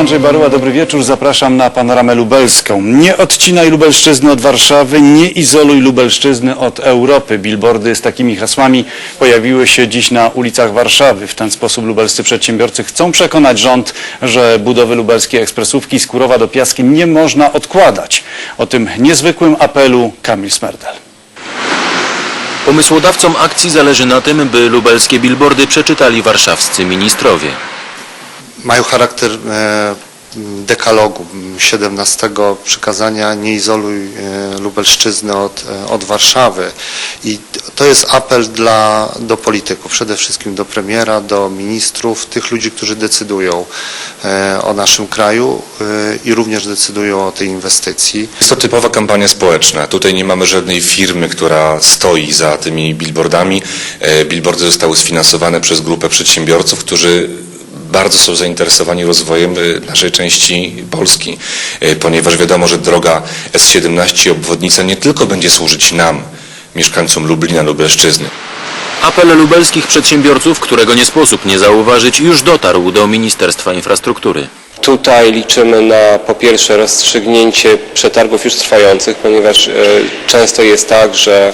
Andrzej Baruła, dobry wieczór. Zapraszam na panoramę lubelską. Nie odcinaj Lubelszczyzny od Warszawy, nie izoluj Lubelszczyzny od Europy. Billboardy z takimi hasłami pojawiły się dziś na ulicach Warszawy. W ten sposób lubelscy przedsiębiorcy chcą przekonać rząd, że budowy lubelskiej ekspresówki z Kurowa do Piaski nie można odkładać. O tym niezwykłym apelu Kamil Smerdel. Pomysłodawcom akcji zależy na tym, by lubelskie billboardy przeczytali warszawscy ministrowie. Mają charakter e, dekalogu, 17 przykazania nie izoluj e, Lubelszczyzny od, e, od Warszawy. I to jest apel dla, do polityków, przede wszystkim do premiera, do ministrów, tych ludzi, którzy decydują o naszym kraju i również decydują o tej inwestycji. Jest to typowa kampania społeczna. Tutaj nie mamy żadnej firmy, która stoi za tymi billboardami. Billboardy zostały sfinansowane przez grupę przedsiębiorców, którzy bardzo są zainteresowani rozwojem e, naszej części Polski, e, ponieważ wiadomo, że droga S17 i obwodnica nie tylko będzie służyć nam, mieszkańcom Lublina, Lubelszczyzny. Apel lubelskich przedsiębiorców, którego nie sposób nie zauważyć, już dotarł do Ministerstwa Infrastruktury. Tutaj liczymy na po pierwsze rozstrzygnięcie przetargów już trwających, ponieważ e, często jest tak, że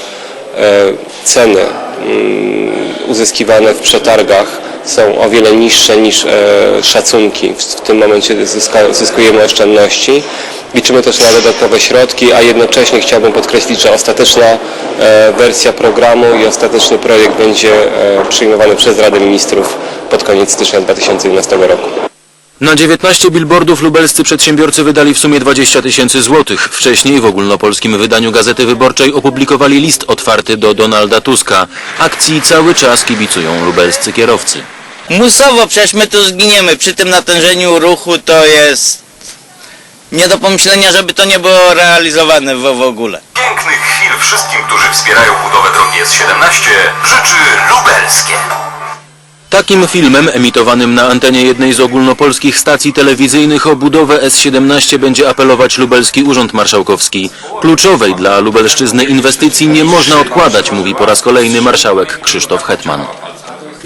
e, ceny mm, uzyskiwane w przetargach są o wiele niższe niż e, szacunki. W, tym momencie zyska, zyskujemy oszczędności. Liczymy też na dodatkowe środki, a jednocześnie chciałbym podkreślić, że ostateczna e, wersja programu i ostateczny projekt będzie e, przyjmowany przez Radę Ministrów pod koniec stycznia 2011 roku. Na 19 billboardów lubelscy przedsiębiorcy wydali w sumie 20 tysięcy złotych. Wcześniej w ogólnopolskim wydaniu Gazety Wyborczej opublikowali list otwarty do Donalda Tuska. Akcji cały czas kibicują lubelscy kierowcy. Musowo, przecież my tu zginiemy. Przy tym natężeniu ruchu to jest nie do pomyślenia, żeby to nie było realizowane w, w ogóle. Pięknych chwil wszystkim, którzy wspierają budowę drogi S17 życzy Lubelskie. Takim filmem emitowanym na antenie jednej z ogólnopolskich stacji telewizyjnych o budowę S17 będzie apelować Lubelski Urząd Marszałkowski. Kluczowej dla Lubelszczyzny inwestycji nie można odkładać, mówi po raz kolejny marszałek Krzysztof Hetman.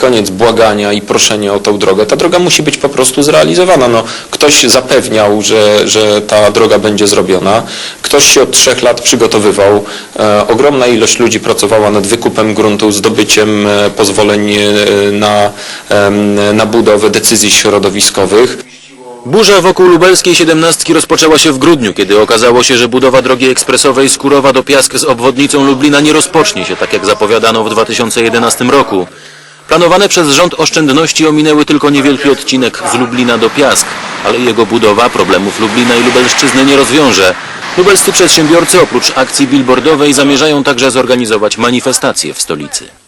Koniec błagania i proszenia o tą drogę. Ta droga musi być po prostu zrealizowana. No, ktoś zapewniał, że, że ta droga będzie zrobiona. Ktoś się od trzech lat przygotowywał. E, ogromna ilość ludzi pracowała nad wykupem gruntu, zdobyciem e, pozwoleń e, na, em, na budowę decyzji środowiskowych. Burza wokół lubelskiej siedemnastki rozpoczęła się w grudniu, kiedy okazało się, że budowa drogi ekspresowej z Kurowa do Piask z obwodnicą Lublina nie rozpocznie się tak jak zapowiadano w 2011 roku. Planowane przez rząd oszczędności ominęły tylko niewielki odcinek z Lublina do Piask, ale jego budowa problemów Lublina i Lubelszczyzny nie rozwiąże. Lubelscy przedsiębiorcy oprócz akcji billboardowej zamierzają także zorganizować manifestację w stolicy.